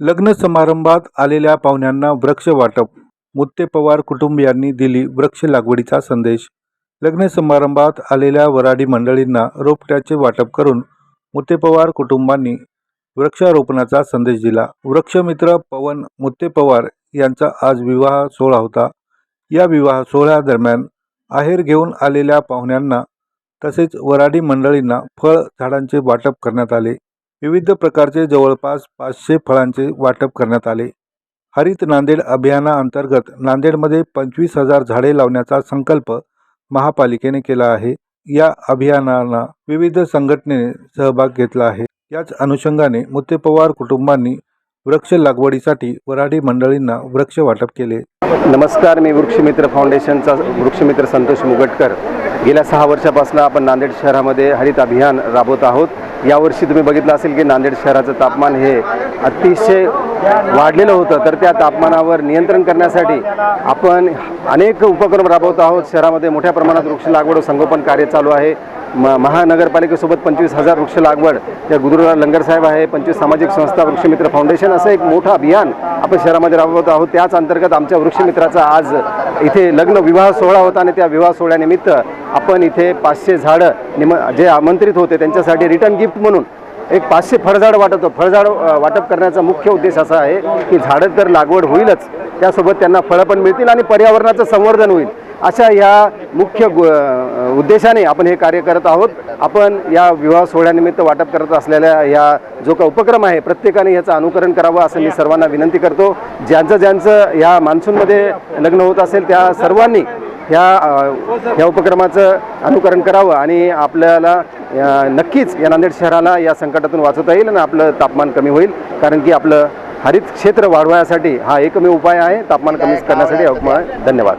लग्न समारंभात आलेल्या पाहुण्यांना वृक्ष वाटप. मुत्ते पवार कुटुंबियांनी दिली वृक्ष लागवडीचा संदेश. लग्न समारंभात आलेल्या वराडी मंडळींना रोपट्याचे वाटप करून मुत्ते पवार कुटुंबांनी वृक्षारोपणाचा संदेश दिला. वृक्षमित्र पवन मुत्ते पवार यांचा आज विवाह सोहळा होता. या विवाह सोहळ्यादरम्यान आहेर घेऊन आलेल्या पाहुण्यांना तसेच वराडी मंडळींना फळ झाडांचे वाटप करण्यात आले. विविध प्रकारचे जवळपास पाचशे फळांचे वाटप करण्यात आले. हरित नांदेड अभियानाअंतर्गत नांदेडमध्ये पंचवीस हजार झाडे लावण्याचा संकल्प महापालिकेने केला आहे. या अभियानाला विविध संघटनेने सहभाग घेतला आहे. याच अनुषंगाने मुत्ते पवार कुटुंबांनी वृक्ष लागवडीसाठी वराडी मंडळींना वृक्ष वाटप केले. नमस्कार मी वृक्षमित्र फाउंडेशनचा वृक्षमित्र संतोष मुगटकर. गेल्या सहा वर्षापासून आपण नांदेड शहरामध्ये हरित अभियान राबवत आहोत. यावर्षी तुम्ही बघितलं असेल की नांदेड शहराचं तापमान हे अतिशय वाढलेलं होतं. तर त्या तापमानावर नियंत्रण करण्यासाठी आपण अनेक उपक्रम राबवत आहोत. शहरामध्ये मोठ्या प्रमाणात वृक्ष लागवड संगोपन कार्य चालू आहे. म महानगरपालिकेसोबत पंचवीस हजार वृक्ष लागवड. या गुरुराव लंगरसाहेब आहे पंचवीस सामाजिक संस्था वृक्षमित्र फाउंडेशन असं एक मोठं अभियान आपण शहरामध्ये राबवत आहोत. त्याच अंतर्गत आमच्या वृक्षमित्राचा आज इथे लग्न विवाह सोहळा होता आणि त्या विवाह सोहळ्यानिमित्त आपण इथे पाचशे झाडं निम जे आमंत्रित होते त्यांच्यासाठी रिटर्न गिफ्ट म्हणून एक पाचशे फळझाड वाटवतो फळझाड वाटप करण्याचा मुख्य उद्देश असा आहे की झाडं तर लागवड होईलच. त्यासोबत त्यांना फळं पण मिळतील आणि पर्यावरणाचं संवर्धन होईल. अशा ह्या मुख्य उद्देशाने आपण हे कार्य करत आहोत. आपण या विवाह सोहळ्यानिमित्त वाटप करत असलेल्या या जो का उपक्रम आहे प्रत्येकाने याचं अनुकरण करावं असं मी सर्वांना विनंती करतो. ज्यांचं ज्यांचं ह्या मान्सूनमध्ये लग्न होत असेल त्या सर्वांनी ह्या ह्या उपक्रमाचं अनुकरण करावं आणि आपल्याला नक्कीच या नांदेड शहराला या संकटातून वाचवता येईल आणि आपलं तापमान कमी होईल. कारण की आपलं हरित क्षेत्र वाढवण्यासाठी हा एकमेव उपाय आहे. तापमान कमी करण्यासाठी हा धन्यवाद.